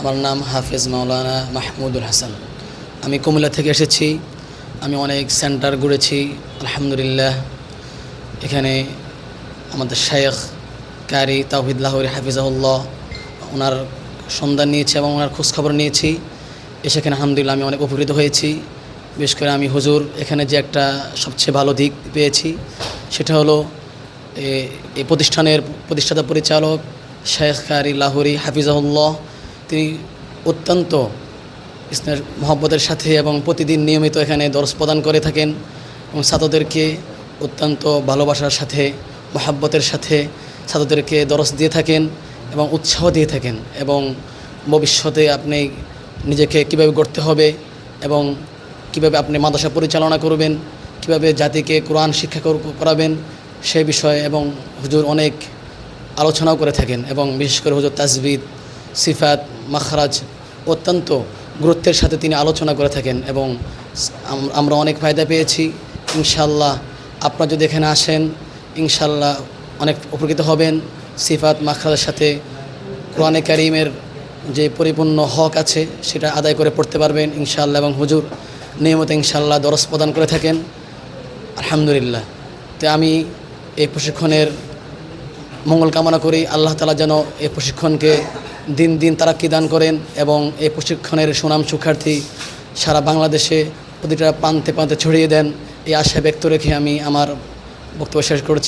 আমার নাম হাফেজ মাওলানা মাহমুদুল হাসান। আমি কুমিল্লা থেকে এসেছি, আমি অনেক সেন্টার ঘুরেছি, আলহামদুলিল্লাহ। এখানে আমাদের শেখ কারি তাহিদ লাহরি হাফিজাহুল্লাহ, ওনার সন্ধান নিয়েছি এবং ওনার খোঁজখবর নিয়েছি। সেখানে আলহামদুলিল্লাহ আমি অনেক উপকৃত হয়েছি। বিশেষ করে আমি হুজুর, এখানে যে একটা সবচেয়ে ভালো দিক পেয়েছি, সেটা হলো এই প্রতিষ্ঠানের প্রতিষ্ঠাতা পরিচালক শেখ কারি লাহোরি হাফিজাহুল্লাহ। তিনি অত্যন্ত ইসলামের মহব্বতের সাথে এবং প্রতিদিন নিয়মিত এখানে দর্শ প্রদান করে থাকেন এবং ছাত্রদেরকে অত্যন্ত ভালোবাসার সাথে, মহাব্বতের সাথে ছাত্রদেরকে দরস দিয়ে থাকেন এবং উৎসাহ দিয়ে থাকেন এবং ভবিষ্যতে আপনি নিজেকে কীভাবে গড়তে হবে এবং কীভাবে আপনি মাদ্রাসা পরিচালনা করবেন, কীভাবে জাতিকে কোরআন শিক্ষা করাবেন সে বিষয়ে এবং হুজুর অনেক আলোচনাও করে থাকেন এবং বিশেষ করে হুজুর তাজবিদ সিফাত, মাখরাজ অত্যন্ত গুরুত্বের সাথে তিনি আলোচনা করে থাকেন এবং আমরা অনেক ফায়দা পেয়েছি। ইনশাল্লাহ আপনারা যদি এখানে আসেন ইনশাল্লাহ অনেক উপকৃত হবেন। সিফাত, মাখরাজের সাথে কোরআনে কারিমের যে পরিপূর্ণ হক আছে, সেটা আদায় করে পড়তে পারবেন ইনশাআল্লাহ এবং হুজুর নিয়মিত ইনশাআল্লাহ দরস প্রদান করে থাকেন। আলহামদুলিল্লাহ। তো আমি এই প্রশিক্ষণের মঙ্গল কামনা করি আল্লাহ তালা যেন এই প্রশিক্ষণকে দিন দিন তারা দান করেন এবং এই প্রশিক্ষণের সুনাম শিক্ষার্থী সারা বাংলাদেশে প্রতিটা প্রান্তে প্রান্তে ছড়িয়ে দেন, এই আশা ব্যক্ত রেখে আমি আমার বক্তব্য শেষ করছি।